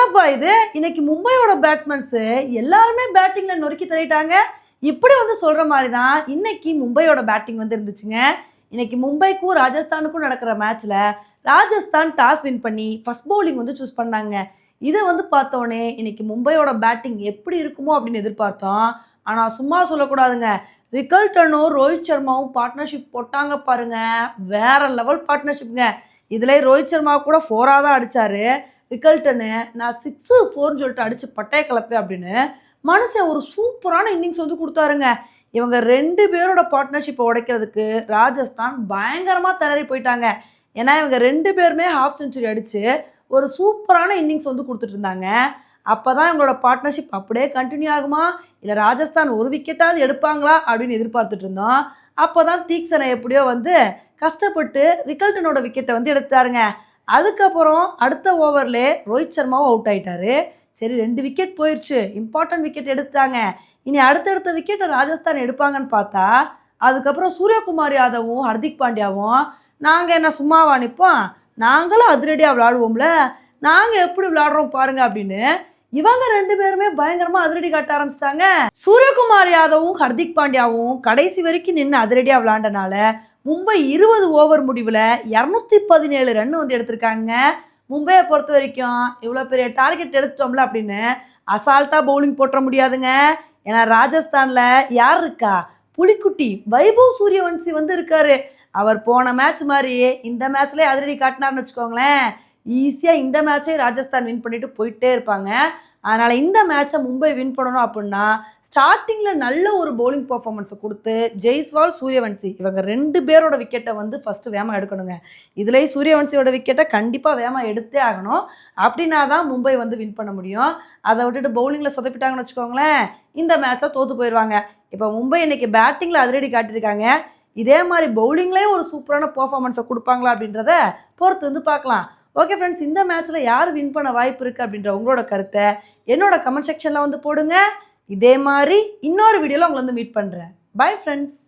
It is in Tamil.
என்னப்பா இது? இன்னைக்கு மும்பையோட பேட்ஸ்மேன்ஸு எல்லாருமே பேட்டிங்கில் நொறுக்கி தள்ளிட்டாங்க இப்படி வந்து சொல்கிற மாதிரி தான் இன்னைக்கு மும்பையோட பேட்டிங் வந்து இருந்துச்சுங்க. இன்னைக்கு மும்பைக்கும் ராஜஸ்தானுக்கும் நடக்கிற மேட்ச்சில் ராஜஸ்தான் டாஸ் வின் பண்ணி ஃபர்ஸ்ட் பவுலிங் வந்து சூஸ் பண்ணாங்க. இதை வந்து பார்த்தோன்னே இன்னைக்கு மும்பையோட பேட்டிங் எப்படி இருக்குமோ அப்படின்னு எதிர்பார்த்தோம். ஆனால் சும்மா சொல்லக்கூடாதுங்க. ரிகல்டனும் ரோஹித் சர்மாவும் பார்ட்னர்ஷிப் போட்டாங்க பாருங்க. வேற லெவல் பார்ட்னர்ஷிப்ங்க இதில் ரோஹித் சர்மா கூட ஃபோராக தான் அடிச்சாரு. ரிகல்டனு நான் சிக்ஸு ஃபோர்னு சொல்லிட்டு அடித்து பட்டைய கலப்பு அப்படின்னு மனுஷன் ஒரு சூப்பரான இன்னிங்ஸ் வந்து கொடுத்தாருங்க. இவங்க ரெண்டு பேரோட பார்ட்னர்ஷிப்பை உடைக்கிறதுக்கு ராஜஸ்தான் பயங்கரமாக திணறி போயிட்டாங்க. ஏன்னா இவங்க ரெண்டு பேருமே ஹாஃப் செஞ்சுரி அடித்து ஒரு சூப்பரான இன்னிங்ஸ் வந்து கொடுத்துட்டு இருந்தாங்க. அப்போ தான் இவங்களோட பார்ட்னர்ஷிப் அப்படியே கண்டினியூ ஆகுமா? இல்லை ராஜஸ்தான் ஒரு விக்கெட்டாவது எடுப்பாங்களா? அப்படின்னு எதிர்பார்த்துட்டு இருந்தோம். அப்போ தான் தீக்ஷனை எப்படியோ வந்து கஷ்டப்பட்டு ரிகல்டனோட விக்கெட்டை வந்து எடுத்தாருங்க. அதுக்கப்புறம் அடுத்த ஓவரில் ரோஹித் சர்மாவும் அவுட் ஆயிட்டாரு. சரி ரெண்டு விக்கெட் போயிடுச்சு இம்பார்ட்டன்ட் விக்கெட் எடுத்துட்டாங்க. இனி அடுத்தடுத்த விக்கெட்டை ராஜஸ்தான் எடுப்பாங்கன்னு பார்த்தா அதுக்கப்புறம் சூரியகுமார் யாதவும் ஹர்திக் பாண்டியாவும் நாங்கள் என்ன சும்மாவா நிற்போம் நாங்களும் அதிரடியாக விளாடுவோம்ல. நாங்கள் எப்படி விளாடுறோம் பாருங்க அப்படின்னு இவங்க ரெண்டு பேருமே பயங்கரமா அதிரடி காட்ட ஆரம்பிச்சிட்டாங்க. சூரியகுமார் யாதவும் ஹர்திக் பாண்டியாவும் கடைசி வரைக்கும் நின்று அதிரடியா விளாண்டனால மும்பை இருபது ஓவர் முடிவில் இரநூத்தி பதினேழு ரன் வந்து எடுத்திருக்காங்க. மும்பையை பொறுத்த வரைக்கும் இவ்வளோ பெரிய டார்கெட் எடுத்துட்டோம்ல அப்படின்னு அசால்ட்டாக பவுலிங் போட்டுற முடியாதுங்க. ஏன்னா ராஜஸ்தானில் யார் இருக்கா? புலிக்குட்டி வைபவ் சூரியவன்சி வந்து இருக்காரு. அவர் போன மேட்ச் மாதிரி இந்த மேட்ச்லேயே அதிரடி காட்டினார்னு வச்சுக்கோங்களேன். ஈஸியாக இந்த மேட்சை ராஜஸ்தான் வின் பண்ணிட்டு போயிட்டே இருப்பாங்க. அதனால் இந்த மேட்சை மும்பை வின் பண்ணணும் அப்படின்னா ஸ்டார்டிங்கில் நல்ல ஒரு பவுலிங் பர்ஃபார்மன்ஸை கொடுத்து ஜெய்ஸ்வால் சூரியவன்சி இவங்க ரெண்டு பேரோட விக்கெட்டை வந்து ஃபஸ்ட்டு வேமா எடுக்கணுங்க. இதுலேயும் சூரியவன்சியோட விக்கெட்டை கண்டிப்பாக வேகமாக எடுத்தே ஆகணும். அப்படின்னா தான் மும்பை வந்து வின் பண்ண முடியும். அதை விட்டுட்டு பவுலிங்கில் சொதப்பிட்டாங்கன்னு வச்சுக்கோங்களேன் இந்த மேட்சை தோற்று போயிடுவாங்க. இப்போ மும்பை இன்னைக்கு பேட்டிங்கில் அதிரடி காட்டியிருக்காங்க. இதே மாதிரி பவுலிங்லேயும் ஒரு சூப்பரான பர்ஃபார்மன்ஸை கொடுப்பாங்களா அப்படின்றத பொறுத்து வந்து பார்க்கலாம். ஓகே ஃப்ரெண்ட்ஸ் இந்த மேட்ச்சில் யார் வின் பண்ண வாய்ப்பு இருக்குது அப்படின்ற உங்களோட கருத்தை என்னோட கமெண்ட் செக்ஷனில் வந்து போடுங்க. இதே மாதிரி இன்னொரு வீடியோவில் உங்களை வந்து மீட் பண்ணுறேன் பை ஃப்ரெண்ட்ஸ்